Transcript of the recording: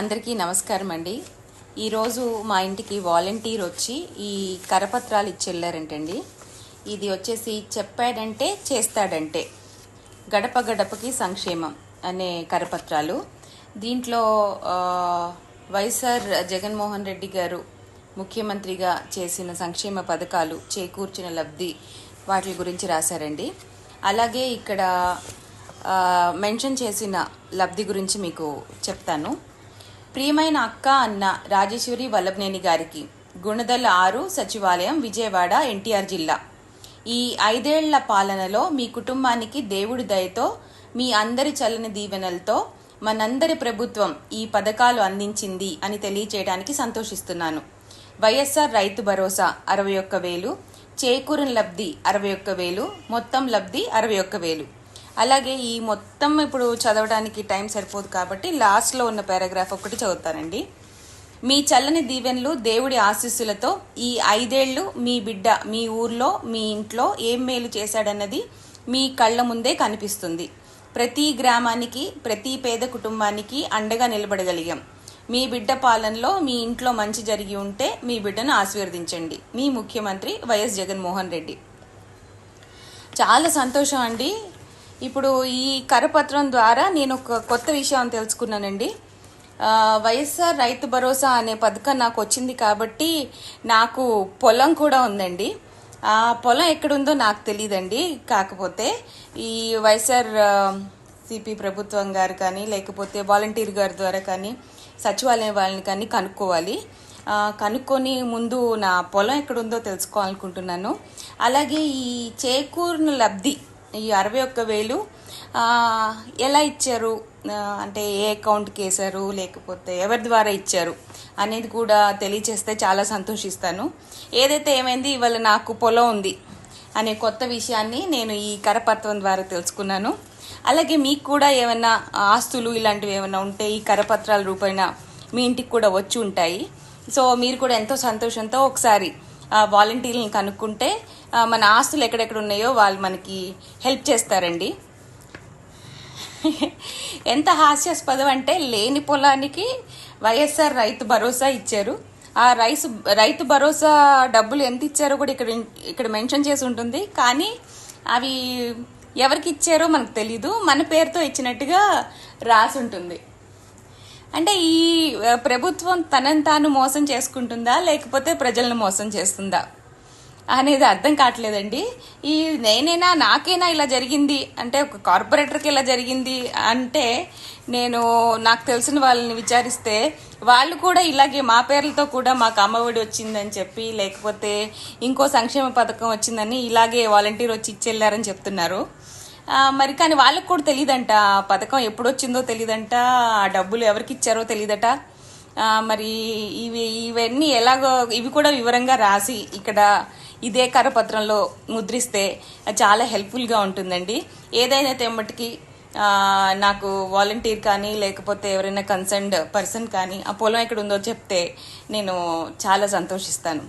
అందరికీ నమస్కారం అండి. ఈరోజు మా ఇంటికి వాలంటీర్ వచ్చి ఈ కరపత్రాలు ఇచ్చి వెళ్ళారంటండి ఇది వచ్చేసి చెప్పాడంటే చేస్తాడంటే. గడప గడపకి సంక్షేమం అనే కరపత్రాలు. దీంట్లో వైఎస్ఆర్ జగన్మోహన్ రెడ్డి గారు ముఖ్యమంత్రిగా చేసిన సంక్షేమ పథకాలు చేకూర్చిన లబ్ధి వాటి గురించి రాశారండి. అలాగే ఇక్కడ మెన్షన్ చేసిన లబ్ధి గురించి మీకు చెప్తాను. ప్రియమైన అక్క అన్న రాజేశ్వరి వల్లభనేని గారికి గుణదల ఆరు సచివాలయం విజయవాడ ఎన్టీఆర్ జిల్లా. ఈ ఐదేళ్ళ పాలనలో మీ కుటుంబానికి దేవుడి దయతో మీ అందరి చల్లని దీవెనలతో మనందరి ప్రభుత్వం ఈ పథకాలు అందించింది అని తెలియచేయడానికి సంతోషిస్తున్నాను. వైఎస్ఆర్ రైతు భరోసా అరవై ఒక్క వేలు చేకూరిన లబ్ధి అరవై ఒక్క వేలు మొత్తం లబ్ధి అరవై ఒక్క వేలు. అలాగే ఈ మొత్తం ఇప్పుడు చదవడానికి టైం సరిపోదు కాబట్టి లాస్ట్లో ఉన్న పారాగ్రాఫ్ ఒకటి చదువుతానండి. మీ చల్లని దీవెనలు దేవుడి ఆశీస్సులతో ఈ ఐదేళ్ళు మీ బిడ్డ మీ ఊర్లో మీ ఇంట్లో ఏం మేలు చేశాడన్నది మీ కళ్ళ ముందే కనిపిస్తుంది. ప్రతి గ్రామానికి ప్రతి పేద కుటుంబానికి అండగా నిలబడగలిగాం. మీ బిడ్డ పాలనలో మీ ఇంట్లో మంచి జరిగి ఉంటే మీ బిడ్డను ఆశీర్వదించండి. మీ ముఖ్యమంత్రి వైఎస్ జగన్మోహన్ రెడ్డి. చాలా సంతోషం అండి. ఇప్పుడు ఈ కరపత్రం ద్వారా నేను ఒక కొత్త విషయం తెలుసుకున్నానండి. వైఎస్ఆర్ రైతు భరోసా అనే పథకం నాకు వచ్చింది కాబట్టి నాకు పొలం కూడా ఉందండి. ఆ పొలం ఎక్కడుందో నాకు తెలియదండి కాకపోతే ఈ వైఎస్ఆర్ సిపి ప్రభుత్వం గారు కానీ లేకపోతే వాలంటీర్ గారి ద్వారా కానీ సచివాలయం వాళ్ళని కానీ కనుక్కోవాలి. కనుక్కొని ముందు నా పొలం ఎక్కడుందో తెలుసుకోవాలనుకుంటున్నాను. అలాగే ఈ చేకూరిన లబ్ధి ఈ అరవై ఒక్క వేలు ఎలా ఇచ్చారు? అంటే ఏ అకౌంట్కి వేశారు? లేకపోతే ఎవరి ద్వారా ఇచ్చారు? అనేది కూడా తెలియచేస్తే చాలా సంతోషిస్తాను. ఏదైతే ఏమైంది ఇవాళ నాకు పొలం ఉంది అనే కొత్త విషయాన్ని నేను ఈ కరపత్రం ద్వారా తెలుసుకున్నాను. అలాగే మీకు కూడా ఏమైనా ఆస్తులు ఇలాంటివి ఏమైనా ఉంటే ఈ కరపత్రాల రూపైన మీ ఇంటికి కూడా వచ్చి ఉంటాయి. సో మీరు కూడా ఎంతో సంతోషంతో ఒకసారి వాలంటీర్లను కనుక్కుంటే మన ఆస్తులు ఎక్కడెక్కడ ఉన్నాయో వాళ్ళు మనకి హెల్ప్ చేస్తారండి. ఎంత హాస్యాస్పదం అంటే లేని పొలానికి వైఎస్ఆర్ రైతు భరోసా ఇచ్చారు. ఆ రైసు రైతు భరోసా డబ్బులు ఎంత ఇచ్చారో కూడా ఇక్కడ ఇక్కడ మెన్షన్ చేసి ఉంటుంది. కానీ అవి ఎవరికి ఇచ్చారో మనకు తెలీదు. మన పేరుతో ఇచ్చినట్టుగా రాసి ఉంటుంది. అంటే ఈ ప్రభుత్వం తనని తాను మోసం చేసుకుంటుందా? లేకపోతే ప్రజలను మోసం చేస్తుందా? అనేది అర్థం కావట్లేదండి. ఈ నేనైనా నాకైనా ఇలా జరిగింది? అంటే ఒక కార్పొరేటర్కి ఇలా జరిగింది అంటే నేను నాకు తెలిసిన వాళ్ళని విచారిస్తే వాళ్ళు కూడా ఇలాగే మా పేర్లతో కూడా మాకు అమ్మఒడి వచ్చిందని చెప్పి లేకపోతే ఇంకో సంక్షేమ పథకం వచ్చిందని ఇలాగే వాలంటీర్ వచ్చి ఇచ్చెళ్ళారని చెప్తున్నారు. మరి కానీ వాళ్ళకి కూడా తెలియదంట ఆ పథకం ఎప్పుడు వచ్చిందో తెలియదంట ఆ డబ్బులు ఎవరికి ఇచ్చారో తెలియదట మరి ఇవి ఇవన్నీ ఎలాగో ఇవి కూడా వివరంగా రాసి ఇక్కడ ఇదే కరపత్రంలో ముద్రిస్తే చాలా హెల్ప్ఫుల్గా ఉంటుందండి. ఏదైనా తెమ్మటికి నాకు వాలంటీర్ కానీ లేకపోతే ఎవరైనా కన్సర్న్డ్ పర్సన్ కానీ ఆ పొలం ఎక్కడ ఉందో చెప్తే నేను చాలా సంతోషిస్తాను.